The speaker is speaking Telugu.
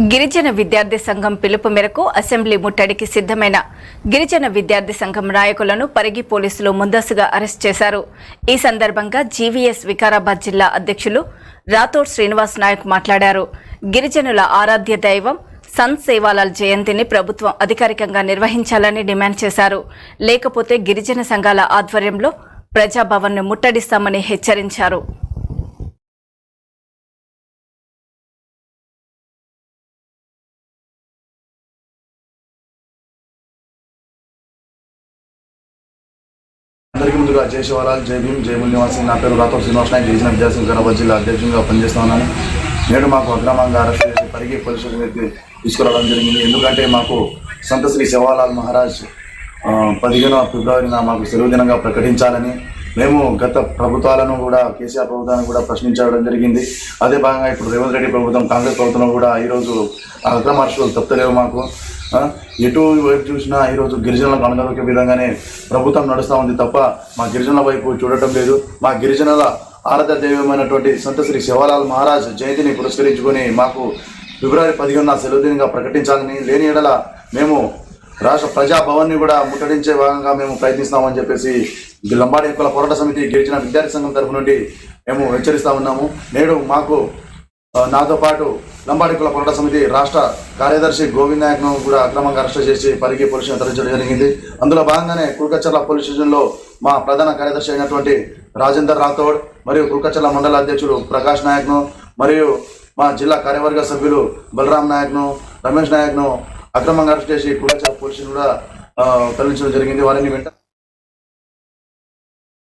గిరిజన విద్యార్థి సంఘం పిలుపు మేరకు అసెంబ్లీ ముట్టడికి సిద్ధమైన గిరిజన విద్యార్థి సంఘం నాయకులను పరిగి పోలీసులు ముందస్తుగా అరెస్ట్ చేశారు. ఈ సందర్భంగా జీవీఎస్ వికారాబాద్ జిల్లా అధ్యక్షులు రాథోడ్ శ్రీనివాస్ నాయక్ మాట్లాడారు. గిరిజనుల ఆరాధ్య దైవం సంత్ సేవాలాల్ జయంతిని ప్రభుత్వం అధికారికంగా నిర్వహించాలని డిమాండ్ చేశారు. లేకపోతే గిరిజన సంఘాల ఆధ్వర్యంలో ప్రజాభవన్ను ముట్టడిస్తామని హెచ్చరించారు. అందరికీ ముందుగా జై శివలాల్ జై భీమ్ జై మునివాసి నా పేరు రాతో శ్రీనివాస్ నాయక్ గిరిజన విద్యాసం వికారాబాద్ జిల్లా అధ్యక్షునిగా పనిచేస్తా ఉన్నాను నేడు మాకు అక్రమంగా అరెస్ట్ చేసి పరిగి పోలీస్ తీసుకురావడం జరిగింది. ఎందుకంటే మాకు సంత శ్రీ శివాలాల్ మహారాజ్ ఆ, పదిహేనవ ఫిబ్రవరిన మాకు సెలవు దినంగా ప్రకటించాలని మేము గత ప్రభుత్వాలను కూడా కేసీఆర్ ప్రభుత్వాన్ని కూడా ప్రశ్నించడం జరిగింది. అదే భాగంగా ఇప్పుడు రేవంత్ రెడ్డి ప్రభుత్వం కాంగ్రెస్ ప్రభుత్వం కూడా ఈరోజు ఆ అక్రమ అరెస్టులు తప్పలేవు మాకు. ఎటు వైపు చూసినా ఈరోజు గిరిజనులకు అనగలిగే విధంగానే ప్రభుత్వం నడుస్తూ ఉంది తప్ప మా గిరిజనుల వైపు చూడటం లేదు. మా గిరిజనుల ఆరాధ దైవమైనటువంటి సంత శ్రీ శివలాల్ మహారాజ్ జయంతిని పురస్కరించుకొని మాకు ఫిబ్రవరి పదిహేనున సెలవు దినంగా ప్రకటించాలని లేని ఎడల మేము రాష్ట్ర ప్రజాభవన్ని కూడా ముట్టడించే భాగంగా మేము ప్రయత్నిస్తామని చెప్పేసి లంబాడి హక్కుల పోరాట సమితి గిరిజన విద్యార్థి సంఘం తరపు నుండి మేము హెచ్చరిస్తా ఉన్నాము. నేడు మాకు నాతో పాటు లంబాడి కుల పోరాట సమితి రాష్ట్ర కార్యదర్శి గోవింద్ నాయక్ను కూడా అక్రమంగా అరెస్ట్ చేసి పరిగి పోలీస్ తరలించడం జరిగింది. అందులో భాగంగానే కుల్కచర్ల పోలీస్ స్టేషన్లో మా ప్రధాన కార్యదర్శి అయినటువంటి రాజేందర్ రాథోడ్ మరియు కుల్కచర్ల మండల అధ్యక్షుడు ప్రకాష్ నాయక్ను మరియు మా జిల్లా కార్యవర్గ సభ్యులు బలరాం నాయక్ను రమేష్ నాయక్ను అక్రమంగా అరెస్ట్ చేసి కుల్కచర్ల పోలీస్ కూడా తరలించడం జరిగింది. వారిని వెంట